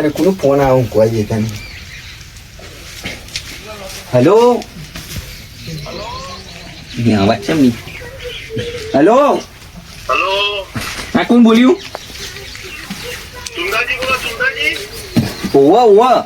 તારે કોનો ફોન આવું? કોઈ દેતા નહીં. હેલો અવાજ છે ની હેલો હેલો હા કોણ બોલ્યું? સુંદાજી બોલો સુંદાજી ઓવા ઓવા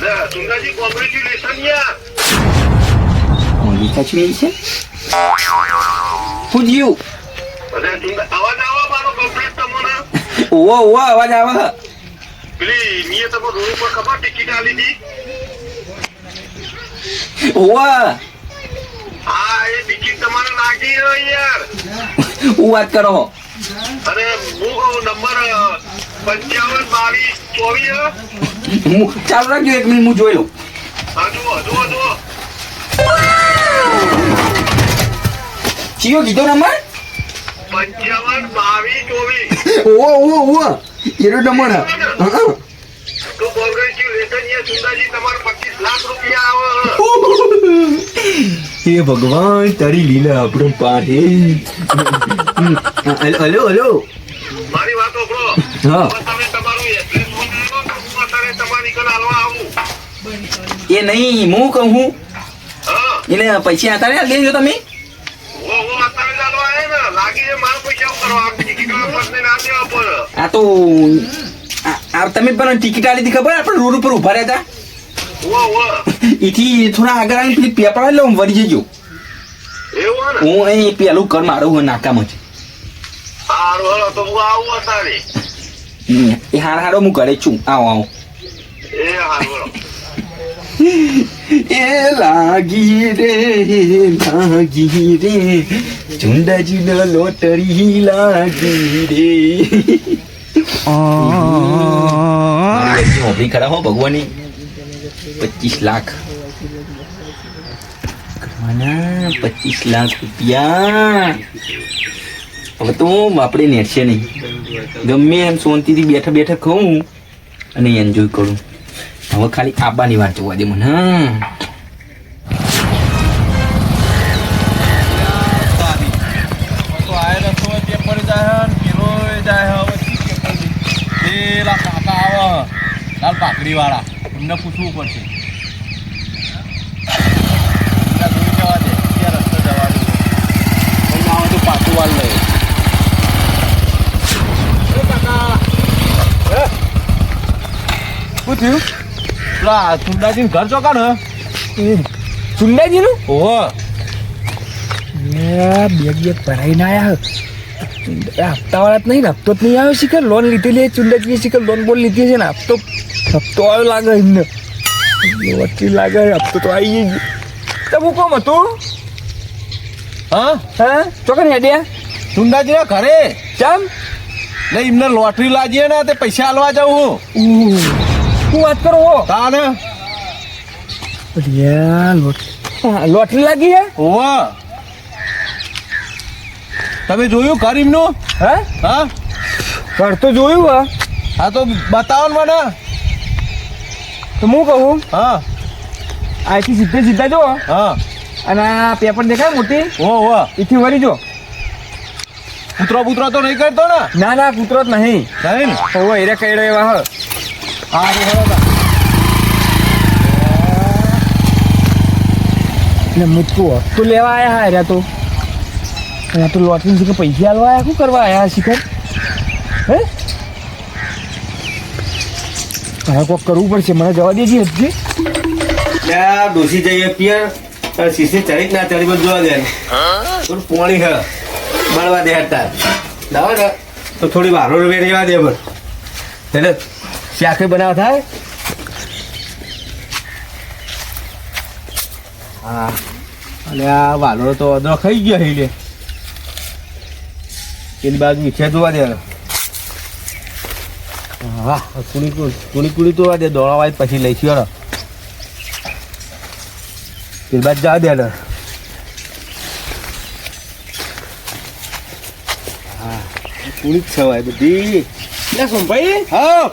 લે સુંદાજી કોંગ્રેચ્યુલેશન છે છે? શું થયું? અવાજ આવો મારો કમ્પ્લીટ તમને. ઓવા ઓવા અવાજ આવે. પેલી તમે રોડ ઉપર ખબર ટિકિટ આલી હતી. ઓવા હા એ ટિકિટ તમારે હે યાર. હું વાત કરો. અરે હું નંબર પંચાવન બાવીસ ચોવીસ ચાલુ રાખજો એક મિનિટ હું જોઈ લઉં. હા જુઓ જુઓ જુઓ. ચિયો કીધો નંબર? પંચાવન બાવીસ ચોવીસ. ઓ ઓ ઓવા હા હા. તો કોંગ્રેચ્યુલેશન યાર સુંદાજી તમારે પચીસ લાખ રૂપિયા આવે. હે ભગવાન તારી લીલા આપણું પાસે. Hello hello. મારી વાત સાંભળો હા. તમે તમારું એડ્રેસ બનાવો તો હું અત્યારે તમારી ઘરે હાલવા આવું. એ નહીં હું કહું હું? એને પૈસા તમે. ઓ ઓ અત્યારે હાલવા આવે ને. લાગી મારા પૈસા ના દેવા પડે આ તો આ- તમે પણ ટિકિટ આલી હતી ખબર? આપણે રોડ ઉપર ઊભા રહ્યા હતા. એથી થોડા આગળ આવીને પેલી પેપર આવી લઉં વળી જજો. હે અહીં પેલું કર મારું હું નાકામ જ આવું એ હાર હારો હું ઘરે છું. આવો આવો. એ લાગી રે લાગી રે. ચુંડાજી નો લોટરી લાગી રે. મોકલી ખરા હો ભગવાનની પચીસ લાખ. પચીસ લાખ રૂપિયા. હવે તો આપણે નેટશે નહીં. ગમે એમ શાંતિથી બેઠા બેઠા ખાઉં અને એન્જોય કરું. હવે ખાલી આબાની વાત જોવા દે મને એ એમને પૂછવું પડશે. સુંદાજીનું ઘર ચોકાણ હે? સુંદાજીનું ઓહો. બેગ બેગ ભરાઈને આયા હપ્તા વાળા જ નહીં ને હપ્તો જ નહીં આવ્યો શીખર? લોન લીધેલી છે ચુંડાજી શીખર લોન બોલ લીધી છે ને હપ્તો હપ્તો આવ્યો લાગે એમને. વચ્ચે લાગે હપ્તો તો આવી ગઈ. તો હું કોમ હતું? હા? હા? ચોકન હેડ્યા? સુંદાજીના ઘરે? ચમ? ને એમને લોટરી લાગીએ ને તે પૈસા આલવા જાઉં હું. શું વાત કરો હો? તાને? ને લોટરી લાગી હે? ઓવા તમે જોયું ઘર એમનું હે? હા? ઘર તો જોયું હા. હા તો બતાવો મને. તો હું કહું? હા. આથી સીધે સીધા જો હા. અને આ પેપર દેખાય મોટી? ઓ ઓ એથી વળી જો કૂતરો બૂતરો તો નહીં કરતો ને? ના ના કૂતરો જ નહીં. નહીં ઓવો એરે કઈડો એવા હ. હા રે ખરો ને મૂકવો તું લેવા આયા હા રે તો. અહીંયા તો લોટરી શીખર પૈસા આલવા આયા? શું કરવા આયા શીખર? હે? હવે કોક કરવું પડશે. મને જવા દેજે હજી. ત્યાં ડોસી જઈએ પિયર. શીશી ચડી ના, ચડી બધું જોવા દે. થોડું પોણી હ. મળવા દે હતા દવા ને તો થોડી વારો રૂપિયા રહેવા દે પણ. એટલે શાખે બનાવ થાય? હા. અને આ વાલો તો અદરો ખાઈ ગયો હઈ લે. એની બાજુ મીઠિયા જોવા દે. હા કુણી કુણી કુણી તો દે દોડાવાય પછી લઈશું હેડો પેલી બાદ જા દે હા. કુણી જ છવાય બધી. એટલે શું ભાઈ હા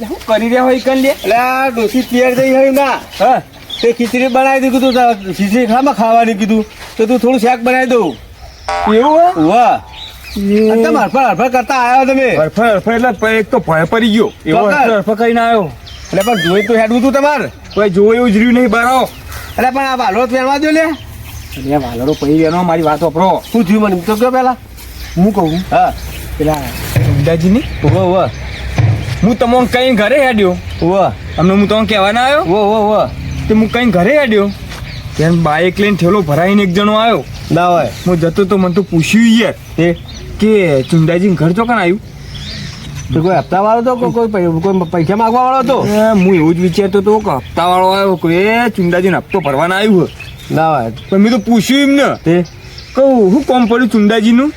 શું કરી રહ્યા હોય કન લે. એટલે આ ડોસી તૈયાર થઈ હોય ના. હા. તે ખીચડી બનાવી દીધું તું ખીચડી ખામાં ખાવાની કીધું. તો તું થોડું શાક બનાવી દઉં. એવું હા? વાહ. તમે હરફર હરફર કરતા આવ્યા તમે. હરફર હરફા એટલે એક તો ભય પડી ગયો. એવો હરફર કરીને આવ્યો એટલે પણ જોઈ તો હેડવું તું તમારે. કોઈ એવું જ રહ્યું નહીં બરાવો એટલે પણ આ વાલો પહેરવા દો લે. અરે વાલરો પહી એનો મારી વાત વાપરો. શું થયું મને? તો કયો પેલા હું કહું? હા. પેલા સુંદાજીની ઉવો ઉવો હું તમને કઈ ઘરે હેડ્યો. ઉવો અમને હું તમને કહેવા ના આવ્યો ઉવો ઉવો તે હું કઈ ઘરે હેડ્યો. ત્યાં બાઇક લઈને થેલો ભરાઈને એક જણો આવ્યો. ના હોય. હું જતો તો મને તો પૂછ્યું યાર. એ? કે ચુંદાજી ઘર ચોકન આવ્યું તો કોઈ હપ્તા વાળો તો કોઈ કોઈ પૈસા માગવા વાળો તો? એ, હું એવું જ વિચારતો હતો કે હપ્તા વાળો આવ્યો કોઈ એ ચુંદાજીને હપ્તો ભરવાના આવ્યું હે. ના હોય. પણ મેં તો પૂછ્યું એમને. તે કહું શું કોમ પડ્યું ચુંદાજીનું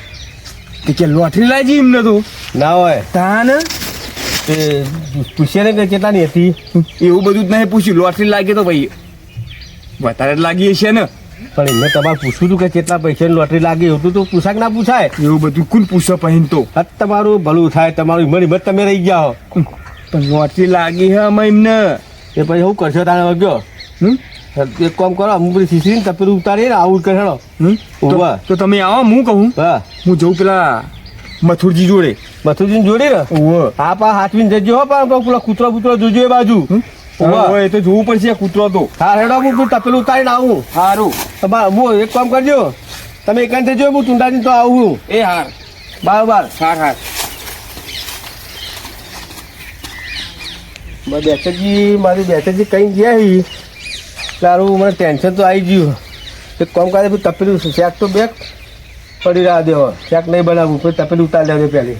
તે કે લોટરી લાજી એમને તો. ના હોય. તાન? એ પૂછ્યા ને કે કેટલાની હતી? એવું બધું જ નહીં પૂછ્યું. લોટરી લાગે તો ભાઈ વધારે જ લાગી હશે ને. પણ એમને તમારે પૂછવું હતું કે કેટલા પૈસાની લોટરી લાગી હતું તો પૂછાય ના પૂછાય. એવું બધું કુલ પૂછો પહેન તો? તમારું ભલું થાય તમારું હિંમત હિંમત તમે રહી ગયા હો. પણ લોટરી લાગી હે અમે એમને. એ પછી શું કરશો તારે વગ્યો હમ? એક કામ કરો અમુક બધી શીશી ને તપેલું ઉતારી ને આવું કહેણો હમ? તો- તમે આવો હું કહું. હા. હું જઉં પેલા મથુરજી જોડે. મથુરજી જોડે ને? હા પા હાથવીને જજો હો પણ પેલો કૂતરો કૂતરો જોજો એ બાજુ. એ તો જોવું પડશે કૂતરો તો. હા હેડો હું પેલું તપેલું ઉતારીને આવું. સારું તમારે હું એક કામ કરજો. તમે એકાંત જો હું ચુંડાજી તો આવું. એ હાર. બાર બાર. હાર હાર. બેચરજી મારી બેચરજી કઈ ગયા હી? તારું મને ટેન્શન તો આવી ગયું. એક કામ કરે પેલું તપેલું શેક તો બેક. પડી રહ્યા દેવો. શેક નહીં બનાવવું પછી તપેલું ઉતારી લેજો પહેલી.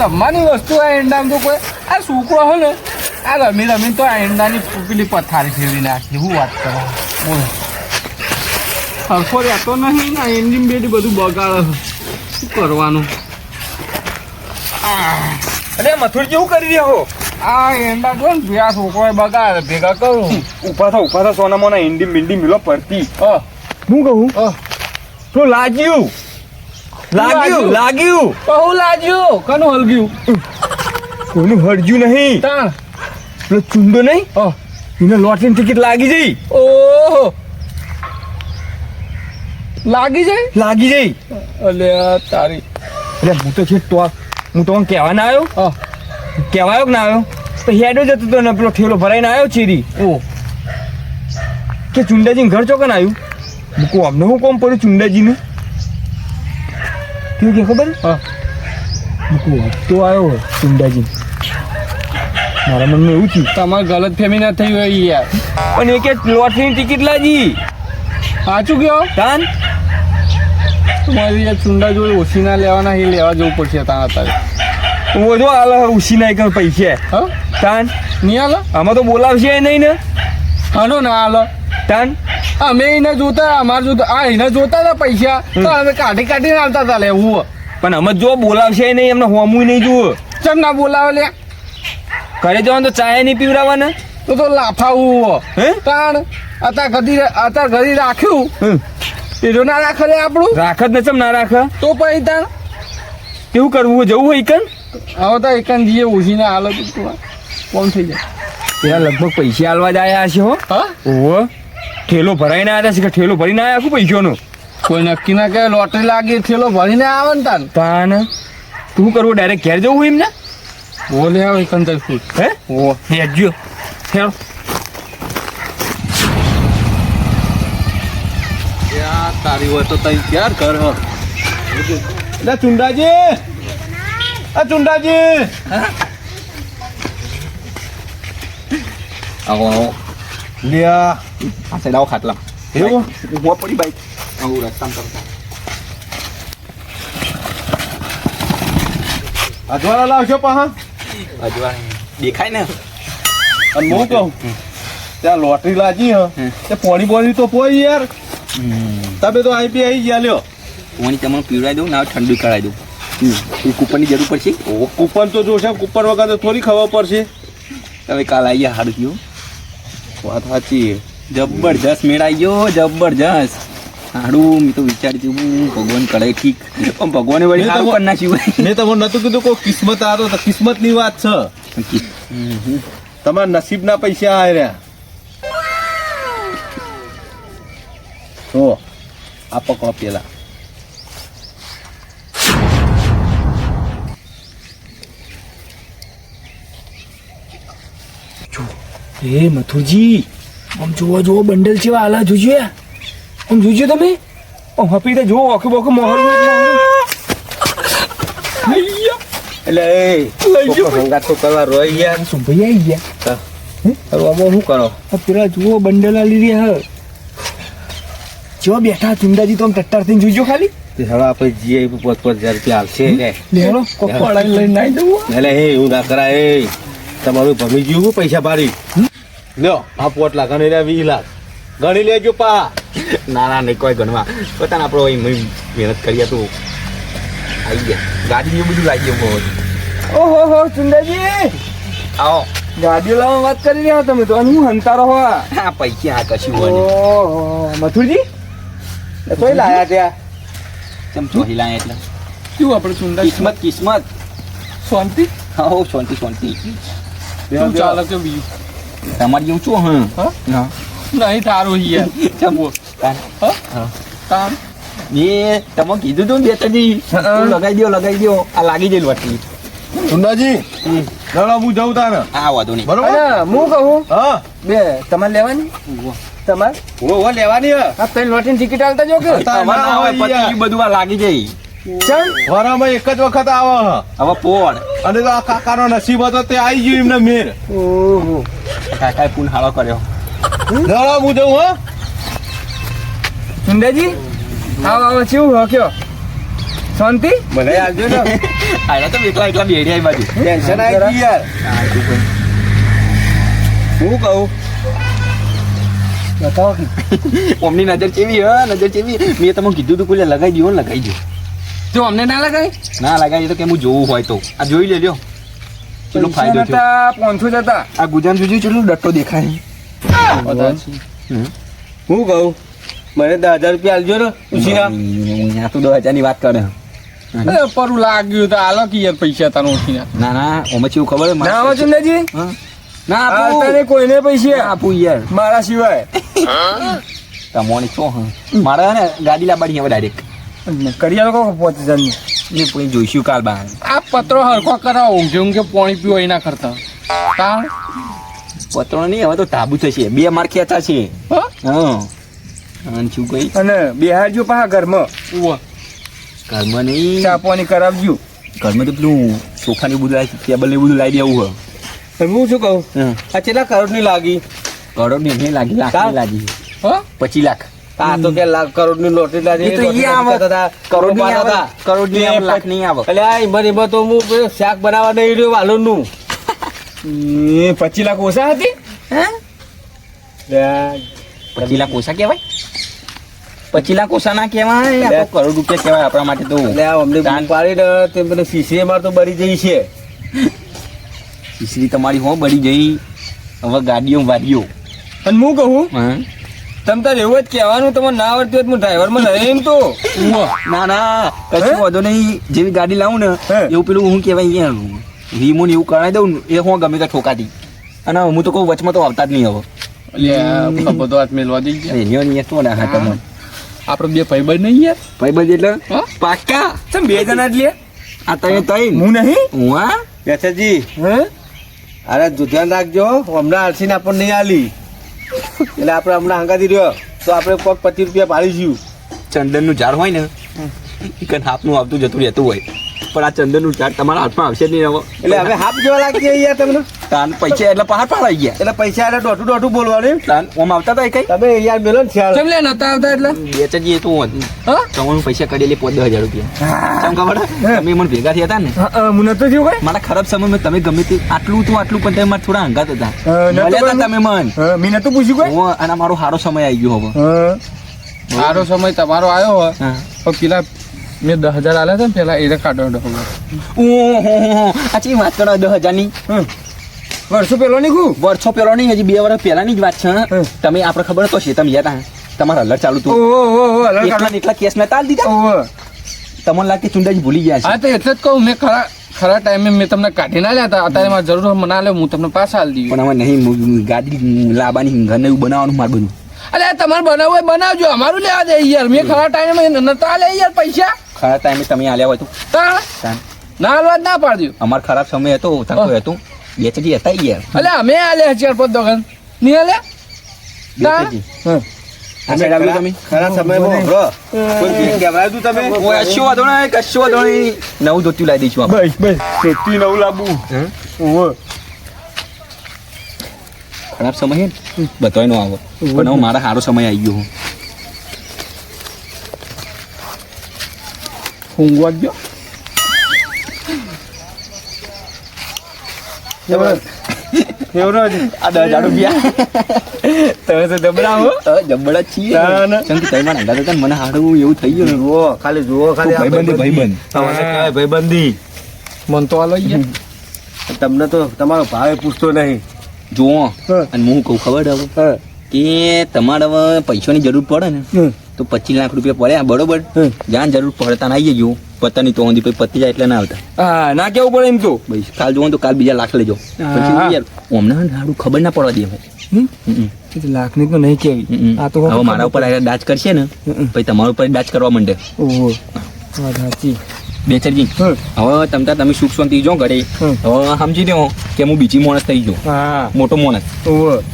રમવાની વસ્તુ આ એન્ડામ તો કોઈ આ છોકરો હોય ને આ રમી રમીને તો આ એંડાની પેલી પથારી ફેરવી નાખી હું વાત કરું? બોલો. સરખો રહેતો નહીં ને એન્ડિંગ બેડી બધું બગાડે શું કરવાનું? અરે મથુરજી શું કરી રહ્યા હો? આ એંડા જો ને બે છોકરો બગાડે ભેગા કરું. ઊભા થા ઊભા થા સોના મોના એન્ડી મિંડી મિલો પડતી. અ, હું કહું. તો લાગ્યું? લાગ્યું લાગ્યું. બહુ લાગ્યું કનું હલગ્યું? કોનું હળગ્યું નહીં? તાણ. ચુંડો નહીં? ઓ એને લોટરીની ટિકિટ લાગી જઈ. ઓહો. લાગી જાય લાગી જઈ. અલે તારી. એટલે હું તો છે તો હું તો કહેવા ના આવ્યો. કહેવા આવ્યો કે ના આવ્યો? તો હેડો જતો તો ને પેલો ઠેલો ભરાઈને આવ્યો ચીરી. ઓ. કે ચુંડાજી ઘર ચોકન આવ્યું? મૂકું અમને શું કોમ પડ્યું ચુંડાજીનું? કેવું કે ખબર? હા. મૂકું તો આવ્યો ચુંડાજી મારા મનમાં એવું થયું. તમારે ગલત ફેમી ના થઈ હોય યાર. પણ એ કે લોટરીની ટિકિટ લાજી. સાચું કયો તાન? તમારી યાર ચુંડા જોડે ઓછી ના લેવાના એ લેવા જવું પડશે ત્યાં અત્યારે. ઓ જો હાલ ઉસી નાઈ કર પૈસા. હા? તાન? નહીં હાલ? આમાં તો બોલાવશે નહીં ને? હાલો ના હાલો. તાન? અમે એને જોતા અમારે જોતા આ એને જોતા હતા પૈસા. તો અમે કાઢી કાઢીને આવતા હતા લેવું પણ અમે જો બોલાવશે નહીં એમને હોમું નહીં જુઓ. ચમ ના બોલાવે લે? ઘરે જવાનું તો ચાય નહીં પીવડાવવાના? તો તો લાફાવું હે. તાણ અત્યાર ઘડી અત્યાર ઘડી રાખ્યું. એ જો ના રાખે લે આપણું? રાખ જ ને ચમ ના રાખે તો પછી તાણ. કેવું કરવું જવું હોય એકન હવે તો એકન જઈએ ઉછીને હાલો તો કોણ થઈ જાય? પેલા લગભગ પૈસા આલવા જ આવ્યા છે હો. ઓહો. ઠેલો ભરાઈને આવ્યા છે કે ઠેલો ભરીને આવ્યા આખું પૈસાનો? કોઈ નક્કી ના કે લોટરી લાગી થેલો ભરીને આવે ને તાન તાન તું કરવું ડાયરેક્ટ ઘેર જવું હોય એમને બોલે આવે તર ખુશ હે? ઓ. હેડજો હેડ તારી હોય તો તઈ ક્યાં કર હ? એટલે ચુંડાજી. આ ચુંડાજી. આવો આવો. લ્યા આ. સાઈડ આવો ખાટલા. એવું? ઊભો પડી બાઈક. આવું રસ્તામાં કરતા. અજવાળા લાવશો પાહા? અજવા દેખાય ને? અને હું કહું? ત્યાં લોટરી લાજી હ. તે પોણી બોણી તો પોઈ યાર. તમે તો આઈ આવી ગયા લ્યો. પોણી તમને પીવડાવી દઉં ના ઠંડુ કરાવી દઉં. કૂપનની જરૂર પડશે? ઓ કૂપન તો જોશે કૂપન વગર તો થોડી ખબર પડશે. તમે કાલ આવી ગયા હારું ગયું વાત સાચી જબરજસ્ત મેળાઈ ગયો જબરજસ્ત. સારું મેં તો વિચારતી હું ભગવાન કરે ઠીક. પણ ભગવાને વળી નતું કીધું કોઈ કિસ્મત આરો તો કિસ્મતની વાત છે. તમારા નસીબના પૈસા આ રહ્યા. આ પકડો પેલા એ મથુરજી આમ જોવા જોવા બંડલ છે આલા જોજો યા આમ જોજો તમે. આમ હપી તો જોવો આખું બાખું મોહર એટલે સંગાત તો કરવા રોઈ ગયા સુભાઈ આવી ગયા. હવે આમાં શું કરો? પેલા જુઓ બંડલ લીધી હ જો બેઠા ચુંડાજી તો આમ ટટ્ટાર થઈને જોઈજો ખાલી. તે હવે આપણે જીએ પોત પોત હજાર રૂપિયા આવશે લઈને નાઈ દઉં એટલે હે એવું ના કરાય તમારું ભમી ગયું પૈસા ભારી લ્યો આ પોટ લાખ અને વીસ લાખ. ગણી લેજો પા. ના ના નહીં કોઈ ગણવા. પોતાને આપણો મહેનત કરીએ તો આવી ગયા. ગાડી બધું લાગી ગયું ઓહો હો સુંદરજી. આવો. ગાડીઓ લાવવા વાત કરી રહ્યા તમે તો હું હંતારો હો આ. પૈકી પૈસા આ કશું હોય ઓહો મથુરજી? કોઈ લાયા ત્યાં કેમ ચોહી લાયા એટલે. શું આપણે સુંદર? કિસ્મત કિસ્મત. શાંતિ? હો શાંતિ શાંતિ. શું ચાલે છે બીજું? તમારી જેવું છું હા? હા? હા નહીં તારું યાર. કેમ તાન. હા? એ તમે કીધું તું ને બેટાજી તું લગાઈ દો લગાઈ દો આ લાગી જઈ વટી સુંદાજી ચાલો હું જઉં તાને આ વાંધો નહીં. બરોબર? અને હું કહું? હા. બે તમારે લેવાની? તમારે? હું હું લેવાની હે. આ પેન લોટીની ટિકિટ આલતા જો કે? ના હોય ના ગયું બધું આ લાગી જાય ચમ. વરામાં એક જ વખત આવે હે. હવે પોળ. અને તો આ કાકાનો નસીબ હતો તે આવી ગયું એમને મેર. ઓહો. કાકાએ પૂન હાળો કર્યો. ચાલો હું જઉં હો. સુંદરજી આવો આવો શું હો કયો? શાંતિ? મને આવજો ને? આયા તો એકલા એકલા બેડી આવી બાજુ. ટેન્શન આવી ગઈ યાર. હું કહું? બતાવો. ઓમની નજર કેવી હ? નજર કેવી મેં તમને કીધું તું કોઈ લગાઈ દો ને લગાઈ દો જો અમને ના લગાય ના લગાઈ તો કે હું જોવું હોય તો. આ જોઈ લેજો. ચેટલો ફાયદો થયો. પોંથો જતા. આ ગુજામ સુધી ચેટલો ડટ્ટો દેખાય. હું કહું? મને દસ હજાર રૂપિયા આલજો ને ઉછીના. તો દસ હજારની વાત કરે. પરું લાગ્યું તો આલો કે યાર પૈસા તારો ઓછી ના ના ના ઓમે ચેવું ખબર? ના આવો ચુંદાજી ના આપું. ને કોઈને પૈસા? આપું યાર. મારા સિવાય. તમોની છો મારે ને ગાડી લાવવાની હવે ડાયરેક્ટ કરી આલો કહો પાંચ હજારની. એ પછી જોઈશું કાલ બહાર. આ પત્રો હરખો કરાવો ઊંઘે ઊંઘે પાણી પીવો એના કરતા. તાણ પત્રો નહીં હવે તો તાબુ થશે. બે માર ખેંચા છે. હા? અને શું કઈ અને બિહારજો પાહા ઘરમાં. ઘરમાં નહીં. ચા પાણી કરાવજો. ઘરમાં તો પેલું સોફા ને બધું ટેબલ ને બધું લાવી દેવું હોય. હું શું કહું? આ કેટલા કરોડની લાગી? કરોડની નહીં લાગી લાખની લાગી. હા? પચીસ લાખ. આ તો કે લાખ કરોડની લોટરી લાગી તો ઈ આવે. કરોડની આવે કરોડની લાખ નહીં આવે એટલે આ એમાં ને તો હું શાક બનાવવા નહીં રહ્યો વાલો નું પચીસ લાખ ઓછા હતી? પચીસ લાખ ઓછા કહેવાય? પચીસ લાખ ઓછા ના કહેવાય તો કરોડ રૂપિયા કહેવાય આપણા માટે તો. અમને દાન પાડી તે પેલું શીશરી માર તો બળી જઈ છે. શીશરી તમારી હો બળી જઈ. હવે ગાડીઓ વાડીઓ અને હું કહું? તમ તાર એવું જ કહેવાનું તમને ના આવડતું હોય તો હું ડ્રાઈવરમાં લઈ એમ તો. ના ના કશું વાંધો નહીં. જેવી ગાડી લાવું ને એવું પેલું હું કહેવાય અહીંયા. વીમો ને એવું કરાવી દઉં ને એ હું ગમે ત્યાં ઠોકાતી અને હું તો કહું વચમાં તો આવતા જ નહીં હવે. એટલે બધો હાથ મેલવા દઈ ગયા. એનો નહીં તો ના હા. તમને આપણે બે ભાઈ ભાઈ નહીં યાર. ભાઈ બધી એટલે પાક્કા? તમે બે જણા જ લે? આ તઈ તઈ હું નહીં? હું હા? બેઠાજી હે? અરે ધ્યાન રાખજો હમણાં આરસીને આપણને નહીં આલી. એટલે આપણે હમણાં હંગાતી રહ્યો. તો આપણે કોક પચીસ રૂપિયા પાડીશું ચંદનનું ઝાડ હોય ને કન હાથનું આવતું જતું રહેતું હોય. પણ આ ચંદનનું ચાટ તમારા હાથમાં આવશે નહીં હવે એટલે હવે હાફ જેવા લાગી ગયા તમને? તાન પૈસા એટલે પહાડ પાડાઈ ગયા. એટલે પૈસા એટલે દોઢું દોઢું બોલવાનું. તાન ઓમ આવતા હતા કઈ? તમે યાર મેલો ને ચાલ લે નતા આવતા એટલે? બેચજી તો હું હા? તમારું પૈસા કઢેલી પોત દસ હજાર રૂપિયા. ચમ ખબર તમે મને ભેગા થયા હતા ને? હા, નતો જીવ કઈ. મારા ખરાબ સમયમાં તમે ગમે તે આટલું તો આટલું પણ તમે મારા થોડા હંગાત હતા. હતા. તમે મન. મેં નતું પૂછ્યું કોઈ? અને મારો સારો સમય આવી ગયો હવે. સારો સમય તમારો આવ્યો હોય પણ તો પેલા મેં દસ હજાર આલ્યા હતા ને પેલા એને કાઢો ડો ઓહો આચી વાત કરો દસ હજારની. હમ. વર્ષો પેલો નીકળું વર્ષો પેલો નહીં હજી બે વર્ષ પહેલાની જ વાત છે તમે આપણે ખબર તો છે તમે ગયા તમારા હલર ચાલુ હતું. એટલા એટલા કેસ મેં તાલ દીધા? તમને લાગે ચુંડાજી ભૂલી ગયા હા તો એટલે જ કહું મેં ખરા ખરા ટાઈમે મેં તમને કાઢી ના લેતા અત્યારે મારે જરૂર હોય મને ના હું તમને પાછા આલી છે દઉં પણ અમે નહીં ગાડી લાવવાની ઘરને એવું બનાવવાનું મારે બધું. અરે તમારે બનાવવું હોય બનાવજો અમારું લેવા દે યાર. મેં ખરા ટાઈમે નતા લે યાર પૈસા. ખરા ટાઈમે તમે આલ્યા હોય તો. ના હાલવા ના પાડજો. અમારો ખરાબ સમય હતો થતો હતો. બેચરજી હતા ઈ યાર. અલે અમે આલ્યા ચાર પાંચ દોકાન નહીં આલ્યા? ના? બેચરજી આ સાઈડ તમે? ખરા સમયમાં બ્રો કોઈ ભીખ તું તમે? ઓય કશો વાંધો નહીં કશો વાંધો નહીં. નવું ધોતિયું લાવી દઈશું આપણે. બસ બસ. સસ્તી નવું લાવવું ઓહો ખરાબ સમય છે ને? નો આવો. પણ મારા સારો સમય આવી ગયો ઊંઘવા ગયો એવું નથી આ દસ હજાર રૂપિયા તમે તો દબડા હો તો જબડા છીએ ના, ના. ચમ મને મને હારું એવું થઈ ગયું જુઓ ખાલી જુઓ ખાલી ભાઈબંધી, ભાઈબંધ. તમને ભાઈબંધી મન તો હાલો તમને તો તમારો ભાવે પૂછતો નહીં જુઓ અને હું કહું ખબર કે તમારે પૈસા પૈસાની જરૂર પડે ને. તો પચીસ લાખ રૂપિયા પડ્યા બરોબર. જ્યાં જરૂર પડતા ના આવી જજો. પતાની તો પછી પતી જાય એટલે ના આવતા. હા ના કેવું પડે એમ તો? ભાઈ કાલ જોવો તો કાલ બીજા લાખ લેજો. અમને હારું ખબર ના પડવા દે ભાઈ લાખની તો નહીં કેવી. આ તો હવે મારા ઉપર ડાચ કરશે ને. પછી તમારા ઉપર ડાચ કરવા માંડે. ઓહો. સાચી. બેચરજી. હવે તમતા તમે સુખ શાંતિ જો ઘરે. હવે સમજી દો કે હું બીજી માણસ થઈ ગયો. મોટો માણસ.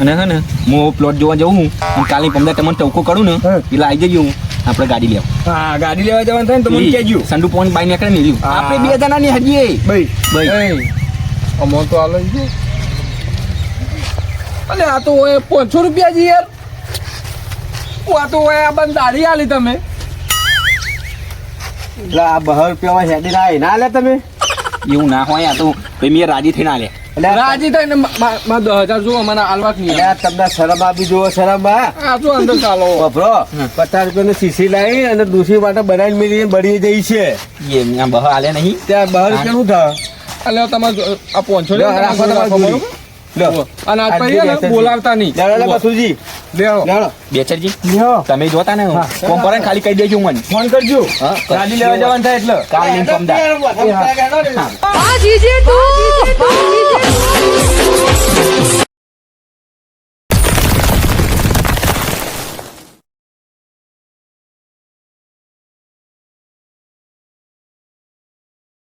અને હે ને હું પ્લોટ જોવા જઉં હું અને કાલની પંદર તમને ટવકો કરું ને. એટલે આવી જજો આપણે ગાડી લેવા. હા ગાડી લેવા જવાનું થાય ને તો મને કહેજો. સંડુ પોઈન્ટ બાઈ નીકળે ને રહ્યું હા. આપણે બે જણા ની હજીએ ભાઈ ભાઈ અમો તો આલો ઈ અલે આ તો ઓય પાંચસો રૂપિયા જી યાર. ઓ આ તો ઓય આ બંધ દાઢી આલી તમે. એટલે આ બહાર રૂપિયામાં હેડી ના ના લે તમે? એવું ના હોય આ તો ભાઈ મેં રાજી થઈને આલે એટલે રાજી થઈને માં દસ હજાર જો મને આલવા નહીં તમને શરમ આપી જુઓ શરમ આ. આ અંદર ચાલો. વપરો. પચાસ રૂપિયાની સીસી લાવી અને દૂસરી માટે બનાવીને મેલી બળી જઈ છે. એ નહીં? ત્યાં બહાર કેવું થાય? એટલે તમારે આ રાખો. બોલાવતા નહીં. બસુજી. બેચરજી તમે જોતા ને પર ખાલી કહી દેજો મને. ફોન કરજો. ગાડી લેવા જવાનું થાય એટલે. કાલ નહીં સમજા